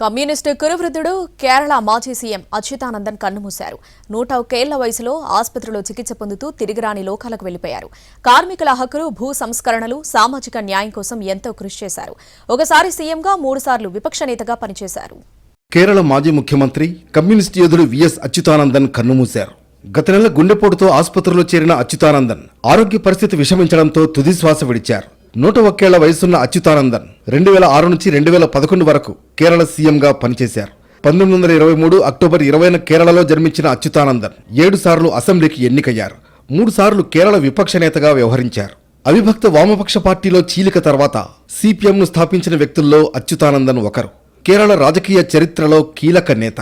Communist కురువృద్ధుడు Kerala మాజీ CM Achuthanandan కన్నుమూశారు. నూట ఒకేళ్ళ వయసులో ఆసుపత్రిలో చికిత్స పొందుతూ తిరిగిరాని లోకాలకు వెళ్ళిపోయారు కార్మికుల హక్కులు భూ సంస్కరణలు సామాజిక న్యాయం కోసం ఎంతో కృషి చేశారు. ఒకసారి సీఎంగా మూడుసార్లు విపక్ష నేతగా పనిచేశారు. కేరళ మాజీ ముఖ్యమంత్రి కమ్యూనిస్ట్ యోధుడు విఎస్ అచ్యుతానందన్ కన్నుమూశారు. గత నెల గుండెపోటుతో ఆసుపత్రిలో చేరిన అచ్యుతానందన్ ఆరోగ్య పరిస్థితి విషమించడంతో తుది శ్వాస విడిచారు. నూట ఒక్కేళ్ళ వయసున్న అచ్యుతానందన్ రెండు వేల ఆరు నుంచి రెండు వేల పదకొండు వరకు కేరళ సీఎంగా పనిచేశారు. పంతొమ్మిది వందల ఇరవై మూడు అక్టోబర్ ఇరవైన కేరళలో జన్మించిన అచ్యుతానందన్ ఏడు సార్లు అసెంబ్లీకి ఎన్నికయ్యారు. మూడు సార్లు కేరళ విపక్ష నేతగా వ్యవహరించారు. అవిభక్త వామపక్ష పార్టీలో చీలిక తర్వాత సిపిఎంను స్థాపించిన వ్యక్తుల్లో అచ్యుతానందన్ ఒకరు. కేరళ రాజకీయ చరిత్రలో కీలక నేత.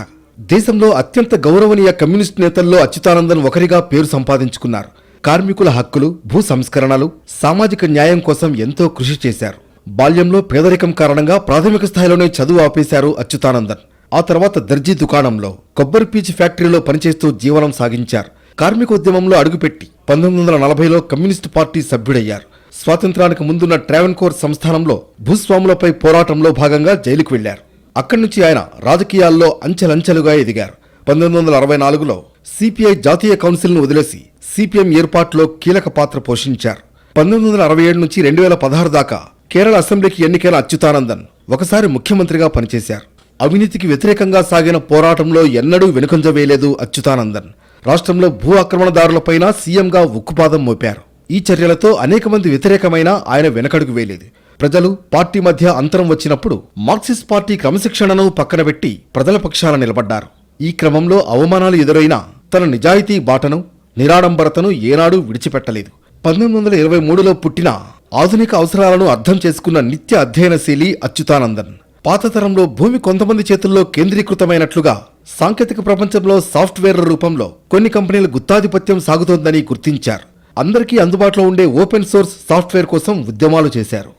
దేశంలో అత్యంత గౌరవనీయ కమ్యూనిస్ట్ నేతల్లో అచ్యుతానందన్ ఒకరిగా పేరు సంపాదించుకున్నారు. కార్మికుల హక్కులు భూ సంస్కరణలు సామాజిక న్యాయం కోసం ఎంతో కృషి చేశారు. బాల్యంలో పేదరికం కారణంగా ప్రాథమిక స్థాయిలోనే చదువు ఆపేశారు అచ్యుతానందన్. ఆ తర్వాత దర్జీ దుకాణంలో కొబ్బరి పీచు ఫ్యాక్టరీలో పనిచేస్తూ జీవనం సాగించారు. కార్మికోద్యమంలో అడుగుపెట్టి పంతొమ్మిది వందల నలభైలో కమ్యూనిస్టు పార్టీ సభ్యుడయ్యారు. స్వాతంత్రానికి ముందున్న ట్రావెన్కోర్ సంస్థానంలో భూస్వాములపై పోరాటంలో భాగంగా జైలుకు వెళ్ళారు అక్కడి నుంచి ఆయన రాజకీయాల్లో అంచెలంచెలుగా ఎదిగారు. పంతొమ్మిది వందల అరవై నాలుగులో సిపిఐ జాతీయ కౌన్సిల్ను వదిలేసి సిపిఎం ఏర్పాటులో కీలక పాత్ర పోషించారు. పంతొమ్మిది వందల అరవై ఏడు నుంచి రెండు వేల పదహారు దాకా కేరళ అసెంబ్లీకి ఎన్నికైన అచ్యుతానందన్ ఒకసారి ముఖ్యమంత్రిగా పనిచేశారు. అవినీతికి వ్యతిరేకంగా సాగిన పోరాటంలో ఎన్నడూ వెనుకంజ వేయలేదు అచ్యుతానందన్. రాష్ట్రంలో భూ ఆక్రమణదారులపైన సీఎంగా ఉక్కుపాదం మోపారు. ఈ చర్యలతో అనేక మంది వ్యతిరేకమైన ఆయన వెనకడుగు వేయలేదు. ప్రజలు పార్టీ మధ్య అంతరం వచ్చినప్పుడు మార్క్సిస్ట్ పార్టీ క్రమశిక్షణను పక్కనబెట్టి ప్రజల పక్షాన నిలబడ్డారు. ఈ క్రమంలో అవమానాలు ఎదురైనా తన నిజాయితీ బాటను నిరాడంబరతను ఏనాడూ విడిచిపెట్టలేదు. పంతొమ్మిది వందల ఇరవై మూడులో పుట్టిన ఆధునిక అవసరాలను అర్థం చేసుకున్న నిత్య అధ్యయనశీలి అచ్యుతానందన్ పాత తరంలో భూమి కొంతమంది చేతుల్లో కేంద్రీకృతమైనట్లుగా సాంకేతిక ప్రపంచంలో సాఫ్ట్వేర్ల రూపంలో కొన్ని కంపెనీల గుత్తాధిపత్యం సాగుతోందని గుర్తించారు. అందరికీ అందుబాటులో ఉండే ఓపెన్ సోర్స్ సాఫ్ట్వేర్ కోసం ఉద్యమాలు చేశారు.